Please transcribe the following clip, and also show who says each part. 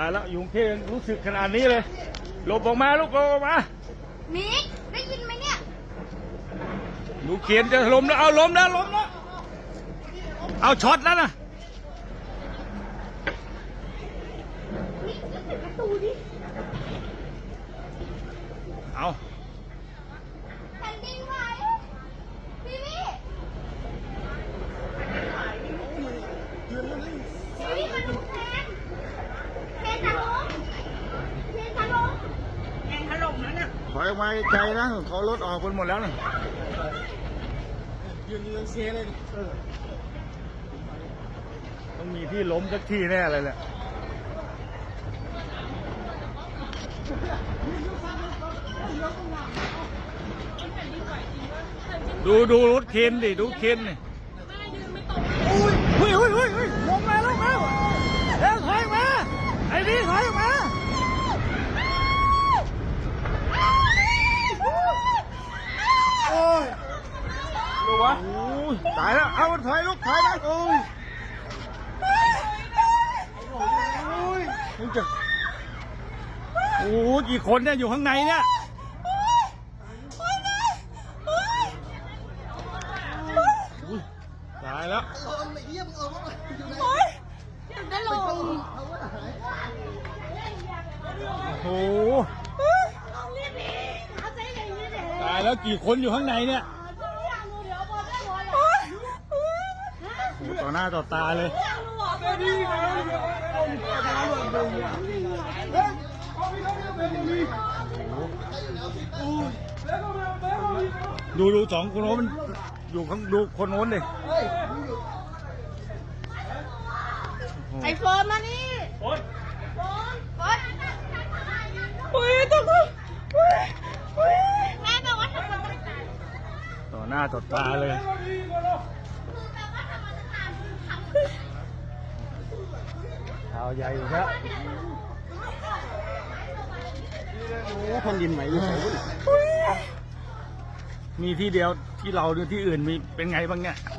Speaker 1: ายแล้วยุงเทยังรู้สึกขนาดนี้เลยหลบออกมาลูกหลบออกมา
Speaker 2: มิกได้ยินไหมเนี่ย
Speaker 1: หนูเขียนจะล้มแล้วเอาล้มแล้วล้มแล้วเอาช็อตแล้วนะ
Speaker 2: มิกก็ปิดประตูดิ
Speaker 1: เอา
Speaker 2: แผ่นดินไหวพี่พี่พี่มาดูแทนเทนจะล้มเทนจะล้ม
Speaker 1: ถอยออกมาไกลนะเขารถออกคนหมดแล้วนะ
Speaker 3: ยืนยืนเซเลย
Speaker 1: ต้องมีที่ล้มสักที่แน่เลยแหละดูดูรถเคนดิ ดูเคนนี่อุ้ยอุ้ยอุ้ย ยตายแล้ว เอาถอยลูกถอยไปโอ้ยโอ้ยมึงจะโอ้โหกี่คนเนี่ยอยู่ข้างในเนี่ยอุ๊ยตายแล้ว
Speaker 2: จะลง
Speaker 1: โอ้โหตายแล้วกี่คนอยู่ข้างในเนี่ยโอ้โห ต่อหน้าต่อตาเลยดูดูสองคนโน้นมันอยู่ข้างดูคนโน้นดิ
Speaker 2: ไอโฟนมานี่โฟนโฟนโฟนอุ้ยตกอุ้ยอุ้ยแม่บอกว่าทำไมต้องตาย
Speaker 1: ต่อหน้าต่อตาเล
Speaker 2: ย ทำ
Speaker 1: ข่าวใหญ่อีกแล้ว
Speaker 3: โอ้แผ่นดินไหวอยู่ไหนวะ
Speaker 1: มีที่เดียวที่เราหรือที่อื่นมีเป็นไงบ้างเนี่ย
Speaker 2: โอ้